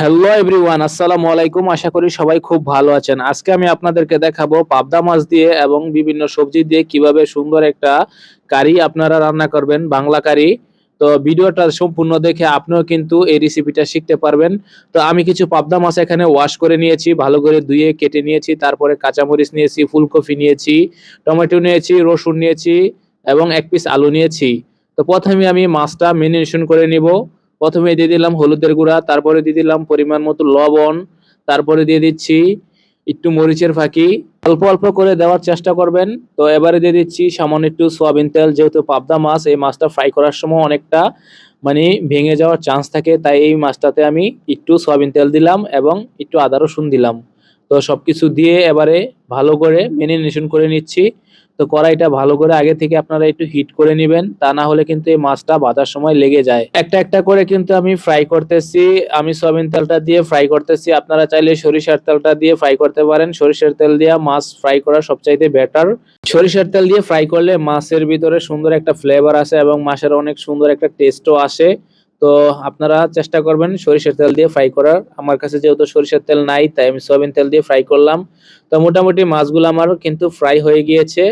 Hello everyone আসসালামু আলাইকুম। আশা করি সবাই খুব ভালো আছেন। আজকে আমি আপনাদেরকে দেখাবো পাবদা মাছ দিয়ে এবং বিভিন্ন সবজি দিয়ে কীভাবে সুন্দর একটা কারি আপনারা রান্না করবেন, বাংলা কারি। তো ভিডিওটা সম্পূর্ণ দেখে আপনিও কিন্তু এই রেসিপিটা শিখতে পারবেন। তো আমি কিছু পাবদা মাছ এখানে ওয়াশ করে নিয়েছি, ভালো করে ধুয়ে কেটে নিয়েছি, তারপরে কাঁচামরিচ নিয়েছি, ফুলকপি নিয়েছি, টমেটো নিয়েছি, রসুন নিয়েছি এবং এক পিস আলু নিয়েছি। তো প্রথমে আমি মাছটা মেরিনেশন করে নিব। প্রথমে দিয়ে দিলাম হলুদের গুঁড়া, তারপরে দিয়ে দিলাম পরিমাণ মতো লবণ, তারপরে দিয়ে দিচ্ছি একটু মরিচের ফাঁকি। অল্প অল্প করে দেওয়ার চেষ্টা করবেন। তো এবারে দিয়ে দিচ্ছি সামান্য একটু সোয়াবিন তেল, যেহেতু পাবদা মাছ, এই মাছটা ফ্রাই করার সময় অনেকটা মানে ভেঙে যাওয়ার চান্স থাকে, তাই এই মাছটাতে আমি একটু সয়াবিন তেল দিলাম এবং একটু আদা রসুন দিলাম। তো সব কিছু দিয়ে এবারে ভালো করে মেরিনেশন করে নিচ্ছি। তো কড়াইটা ভালো করে আগে থেকে আপনারা একটু হিট করে নেবেন, তা না হলে কিন্তু এই মাছটা ভাজার সময় লেগে যায়। একটা একটা করে কিন্তু আমি ফ্রাই করতেছি, আমি সয়াবিন তেলটা দিয়ে ফ্রাই করতেছি। আপনারা চাইলে সরিষার তেলটা দিয়ে ফ্রাই করতে পারেন। সরিষার তেল দিয়ে মাছ ফ্রাই করা সবচাইতে বেটার সরিষার তেল দিয়ে ফ্রাই করলে মাছের ভিতরে সুন্দর একটা ফ্লেভার আসে এবং মাছের অনেক সুন্দর একটা টেস্টও আসে। তো আপনারা চেষ্টা করবেন সরিষার তেল দিয়ে ফ্রাই করার। আমার কাছে যেহেতু সরিষার তেল নাই, তাই আমি সয়াবিন তেল দিয়ে ফ্রাই করলাম। তো মোটামুটি মাছগুলো আমার কিন্তু ফ্রাই হয়ে গিয়েছে।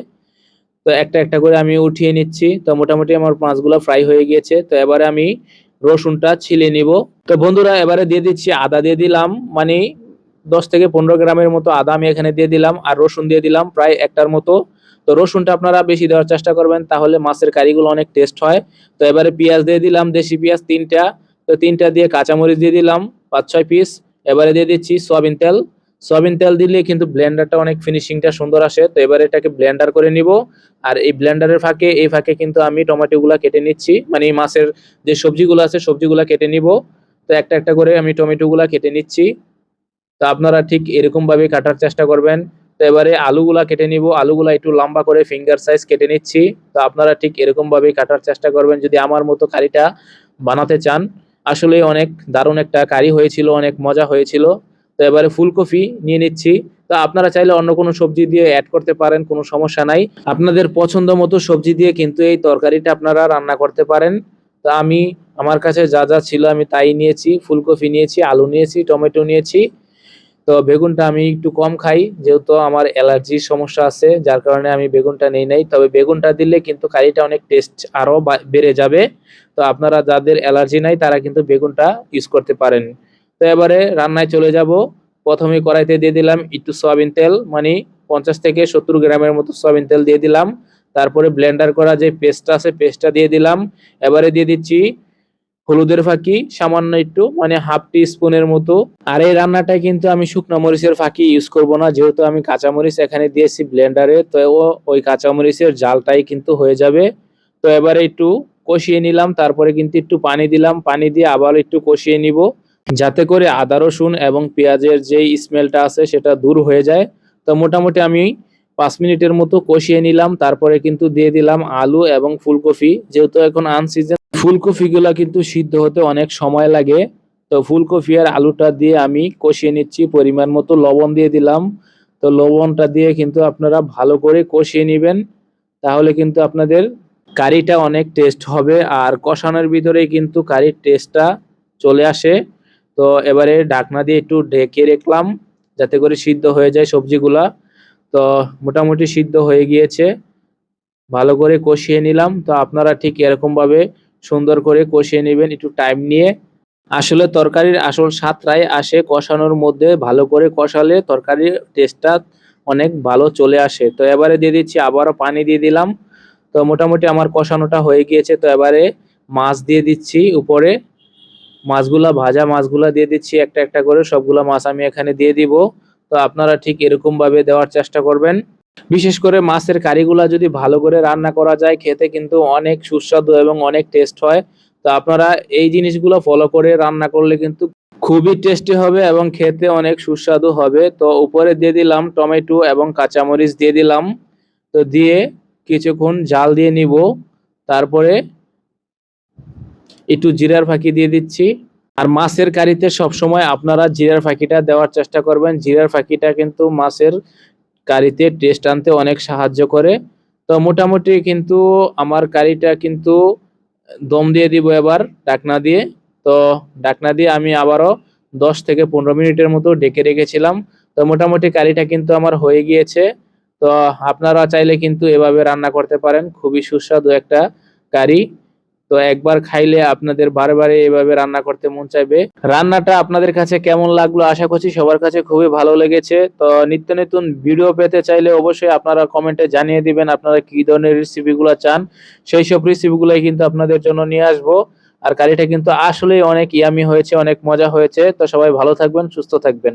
তো একটা একটা করে আমি উঠিয়ে নিচ্ছি। তো মোটামুটি আমার মাছগুলো ফ্রাই হয়ে গিয়েছে। তো এবারে আমি রসুনটা ছিলে নিব। তো বন্ধুরা, এবারে দিয়ে দিচ্ছি আদা দিয়ে দিলাম। মানে দশ থেকে পনেরো গ্রামের মতো আদা আমি এখানে দিয়ে দিলাম আর রসুন দিয়ে দিলাম প্রায় একটার মতো। তো রসুনটা আপনারা বেশি দেওয়ার চেষ্টা করবেন, তাহলে মাছের কারিগুলো অনেক টেস্ট হয়। তো এবারে পেঁয়াজ দিয়ে দিলাম, দেশি পেঁয়াজ তিনটা। তো তিনটা দিয়ে কাঁচামরিচ দিয়ে দিলাম, পাঁচ ছয় পিস এবারে দিয়ে দিচ্ছি সয়াবিন তেল। সয়াবিন তেল দিলে কিন্তু ব্লেন্ডারটা অনেক ফিনিশিংটা সুন্দর আসে। তো এবারে এটাকে ব্লেন্ডার করে নিব। আর এই ব্লেন্ডারের ফাঁকে, এই ফাঁকে কিন্তু আমি টমেটোগুলো কেটে নিচ্ছি। মানে মাছের যে সবজিগুলো আছে, সবজিগুলো কেটে নিব। তো একটা একটা করে আমি টমেটোগুলো কেটে নিচ্ছি। তো আপনারা ঠিক এরকম ভাবে কাটার চেষ্টা করবেন। তো এবারে আলুগুলা কেটে নিব। আলুগুলা একটু লম্বা করে ফিঙ্গার সাইজ কেটে নিচ্ছি। তো আপনারা ঠিক এরকম ভাবে কাটার চেষ্টা করবেন। যদি আমার মতো কারিটা বানাতে চান, আসলে অনেক দারুণ একটা কারি হয়েছিল, অনেক মজা হয়েছিল। তো এবারে ফুলকপি নিয়ে নিচ্ছি। তো আপনারা চাইলে অন্য কোনো সবজি দিয়ে অ্যাড করতে পারেন, কোনো সমস্যা নাই। আপনাদের পছন্দ মতো সবজি দিয়ে কিন্তু এই তরকারিটা আপনারা রান্না করতে পারেন। তো আমি, আমার কাছে যা যা ছিল আমি তাই নিয়েছি। ফুলকপি নিয়েছি, আলু নিয়েছি, টমেটো নিয়েছি। তো বেগুনটা আমি একটু কম খাই, যেহেতু আমার অ্যালার্জির সমস্যা আছে, যার কারণে আমি বেগুনটা নেই নাই। তবে বেগুনটা দিলে কিন্তু কারিটা অনেক টেস্ট আরও বেড়ে যাবে। তো আপনারা যাদের অ্যালার্জি নাই, তারা কিন্তু বেগুনটা ইউজ করতে পারেন। তো এবারে রান্নায় চলে যাব। প্রথমে কড়াইতে দিয়ে দিলাম একটু সয়াবিন তেল মানে পঞ্চাশ থেকে সত্তর গ্রামের মতো সয়াবিন তেল দিয়ে দিলাম। তারপরে ব্লেন্ডার করা যে পেস্টটা আছে, পেস্টটা দিয়ে দিলাম। এবারে দিয়ে দিচ্ছি হলুদের ফাঁকি, সামান্য একটু মানে হাফ টি স্পুনের মতো। আর এই রান্নাটায় কিন্তু আমি শুকনো মরিচের ফাঁকি ইউজ করব না, যেহেতু আমি কাঁচামরিচ এখানে দিয়েছি ব্লেন্ডারে, তো ওই কাঁচামরিচের জালটাই কিন্তু হয়ে যাবে। তো এবারে একটু কষিয়ে নিলাম, তারপরে কিন্তু একটু পানি দিলাম। পানি দিয়ে আবার একটু কষিয়ে নিব। যাতে করে আদা, রসুন এবং পেঁয়াজের যে স্মেলটা আছে সেটা দূর হয়ে যায়। তো মোটামুটি আমি পাঁচ মিনিটের মতো কষিয়ে নিলাম, তারপরে কিন্তু দিয়ে দিলাম আলু এবং ফুলকপি। যেহেতু এখন আনসিজন ফুলকপিগুলো কিন্তু সিদ্ধ হতে অনেক সময় লাগে। তো ফুলকপি আর আলুটা দিয়ে আমি কষিয়ে নিচ্ছি, পরিমাণ মতো লবণ দিয়ে দিলাম। তো লবণটা দিয়ে কিন্তু আপনারা ভালো করে কষিয়ে নেবেন, তাহলে কিন্তু আপনাদের কারিটা অনেক টেস্ট হবে। আর কষানোর ভিতরেই কিন্তু কারির টেস্টটা চলে আসে। তো এবারে ঢাকনা দিয়ে একটু ঢেকে রাখলাম, যাতে করে সিদ্ধ হয়ে যায় সবজিগুলা। তো মোটামুটি সিদ্ধ হয়ে গিয়েছে। ভালো করে কষিয়ে নিলাম। তো আপনারা ঠিক এরকমভাবে সুন্দর করে কষিয়ে নেবেন একটু টাইম নিয়ে। আসলে তরকারির আসল স্বাদটাই আসে কষানোর মধ্যে। ভালো করে কষালে তরকারির টেস্টটা অনেক ভালো চলে আসে। তো এবারে দিয়ে দিচ্ছি, আবারও পানি দিয়ে দিলাম। তো মোটামুটি আমার কষানোটা হয়ে গিয়েছে। তো এবারে মাছ দিয়ে দিচ্ছি উপরে। মাছগুলা, ভাজা মাছগুলা দিয়ে দিচ্ছি একটা একটা করে। সবগুলা মাছ আমি এখানে দিয়ে দিব। তো আপনারা ঠিক এরকম ভাবে দেওয়ার চেষ্টা করবেন। বিশেষ করে মাছের কারিগুলা যদি ভালো করে রান্না করা যায়, খেতে কিন্তু অনেক সুস্বাদু এবং অনেক টেস্ট হয়। তো আপনারা এই জিনিসগুলো ফলো করে রান্না করলে কিন্তু খুবই টেস্টি হবে এবং খেতে অনেক সুস্বাদু হবে। তো উপরে দিয়ে দিলাম টমেটো এবং কাঁচামরিচ দিয়ে দিলাম। তো দিয়ে কিছুক্ষণ জাল দিয়ে নিব। তারপরে একটু জিরার ফাঁকি দিয়ে দিচ্ছি। আর মাছের কারিতে সবসময় আপনারা জিরার ফাঁকিটা দেওয়ার চেষ্টা করবেন। জিরার ফাঁকিটা কিন্তু মাছের কারিতে টেস্ট আনতে অনেক সাহায্য করে। তো মোটামুটি কিন্তু আমার কারিটা কিন্তু দম দিয়ে দিব এবার ডাকনা দিয়ে। তো ডাকনা দিয়ে আমি আবারও দশ থেকে পনেরো মিনিটের মতো ডেকে রেখেছিলাম। তো মোটামুটি কারিটা কিন্তু আমার হয়ে গিয়েছে। তো আপনারা চাইলে কিন্তু এভাবে রান্না করতে পারেন। খুবই সুস্বাদু একটা কারি। তো একবার খাইলে আপনাদের বারে এভাবে রান্না করতে মন চাইবে। রান্নাটা আপনাদের কাছে কেমন লাগল আশা করছি সবার কাছে খুবই ভালো লেগেছে। তো নিত্য নতুন ভিডিও পেতে চাইলে অবশ্যই আপনারা কমেন্টে জানিয়ে দিবেন আপনারা কি ধরনের রেসিপিগুলো চান। সেই সব রেসিপিগুলোই কিন্তু আপনাদের জন্য নিয়ে আসব। আর কারিটা কিন্তু আসলেই অনেক ইয়ামি হয়েছে, অনেক মজা হয়েছে। তো সবাই ভালো থাকবেন, সুস্থ থাকবেন।